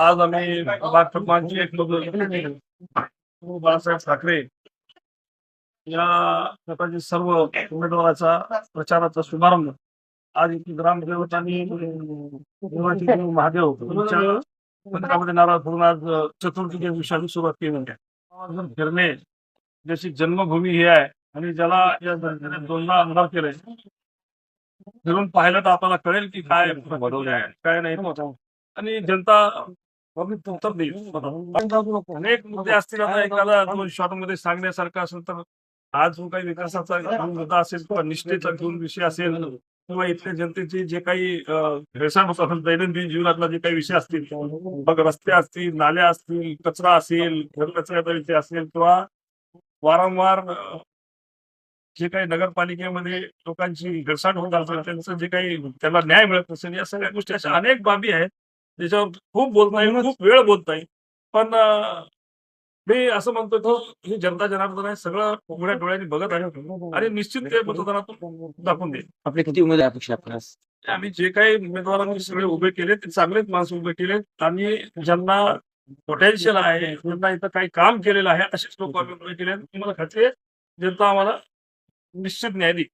आज आम्ही बाळासाहेब एक बाळासाहेब ठाकरे या गटाचे सर्व उमेदवाराचा प्रचाराचा शुभारंभ. आज इथे ग्रामदेवत आणि देवाचे देव महादेव मंदिरामध्ये नारळ फोडून आज चतुर्थीच्या दिवसाची सुरुवात केली म्हणजे फिरणे ज्याची जन्मभूमी ही आहे आणि ज्याला या जनतेने दोनदा आमदार केलंय. फिरून पाहिलं तर आपल्याला कळेल की काय आहे. काय नाही. आणि जनता अनेक मुद्दे असतील आता एखादा दोन शॉर्टमध्ये सांगण्यासारखं असेल तर आज जो काही विकासाचा मुद्दा असेल किंवा निष्ठेचा घेऊन विषय असेल किंवा इथल्या जनतेचे जे काही भेळसांड होत असेल दैनंदिन जीवनातला जे काही विषय असतील मग रस्ते असतील नाल्या असतील कचरा असेल घर कचऱ्याचा विषय असेल किंवा वारंवार जे काही नगरपालिकेमध्ये लोकांची गळसाट होत असेल त्यांचं जे काही त्यांना न्याय मिळत नसेल या सगळ्या गोष्टी अशा अनेक बाबी आहेत. त्याच्यावर खूप बोलता येईल खूप वेळ बोलता येईल. पण मी असं म्हणतो की ही जनता जनार्दन आहे सगळं उघड्या डोळ्यांनी बघत आहे. आणि निश्चित ते मतदानातून दाखवून देईल. आपले किती उमेदवार अपेक्षा आहे आपल्याला? आम्ही जे काही उमेदवारांनी सगळे उभे केले ते चांगलेच माणसं उभे केले. आणि ज्यांना पोटेन्शियल आहे ज्यांना इथं काही काम केलेलं आहे असेच लोक आम्ही उभे केले. तुम्हाला खात्री आहे जनता आम्हाला निश्चित न्याय देईल.